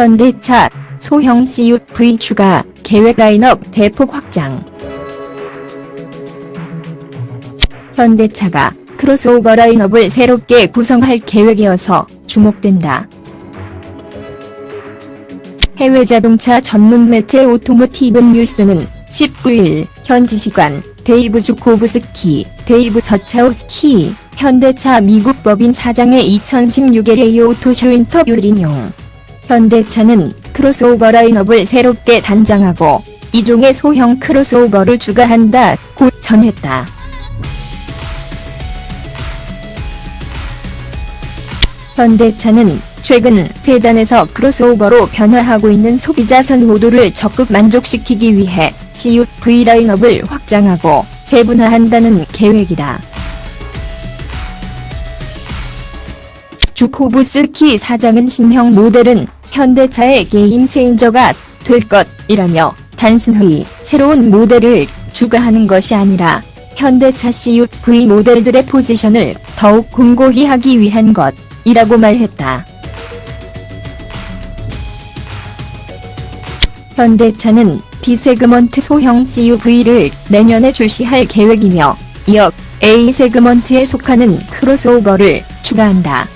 현대차 소형 CUV 추가 계획 라인업 대폭 확장. 현대차가 크로스오버 라인업을 새롭게 구성할 계획이어서 주목된다. 해외 자동차 전문 매체 오토모티브 뉴스는 19일 현지 시간 데이브 주코브스키, 데이브 저차우스키, 현대차 미국 법인 사장의 2016 LA 오토쇼 인터뷰를 인용. 현대차는 크로스오버 라인업을 새롭게 단장하고 이종의 소형 크로스오버를 추가한다, 고 전했다. 현대차는 최근 세단에서 크로스오버로 변화하고 있는 소비자 선호도를 적극 만족시키기 위해 CUV 라인업을 확장하고 재분화한다는 계획이다. 주코브스키 사장은 신형 모델은 현대차의 게임 체인저가 될 것이라며 단순히 새로운 모델을 추가하는 것이 아니라 현대차 CUV 모델들의 포지션을 더욱 공고히 하기 위한 것이라고 말했다. 현대차는 B세그먼트 소형 CUV를 내년에 출시할 계획이며 이어 A세그먼트에 속하는 크로스오버를 추가한다.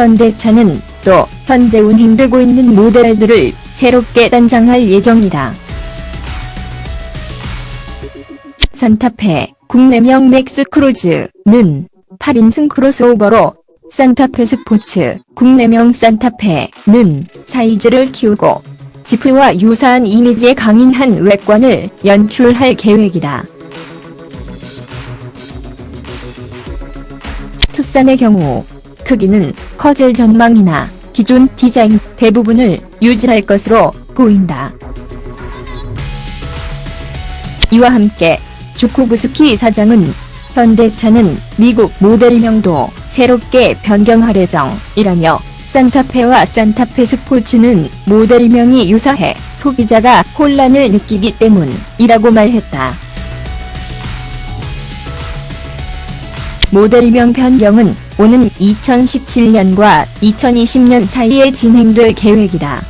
현대차는 또 현재 운행되고 있는 모델들을 새롭게 단장할 예정이다. 산타페 국내명 맥스 크루즈는 8인승 크로스오버로 산타페 스포츠 국내명 산타페는 사이즈를 키우고 지프와 유사한 이미지의 강인한 외관을 연출할 계획이다. 투싼의 경우 크기는 커질 전망이나 기존 디자인 대부분을 유지할 것으로 보인다. 이와 함께 주코브스키 사장은 현대차는 미국 모델명도 새롭게 변경할 예정이라며 산타페와 산타페 스포츠는 모델명이 유사해 소비자가 혼란을 느끼기 때문이라고 말했다. 모델명 변경은 오는 2017년과 2020년 사이에 진행될 계획이다.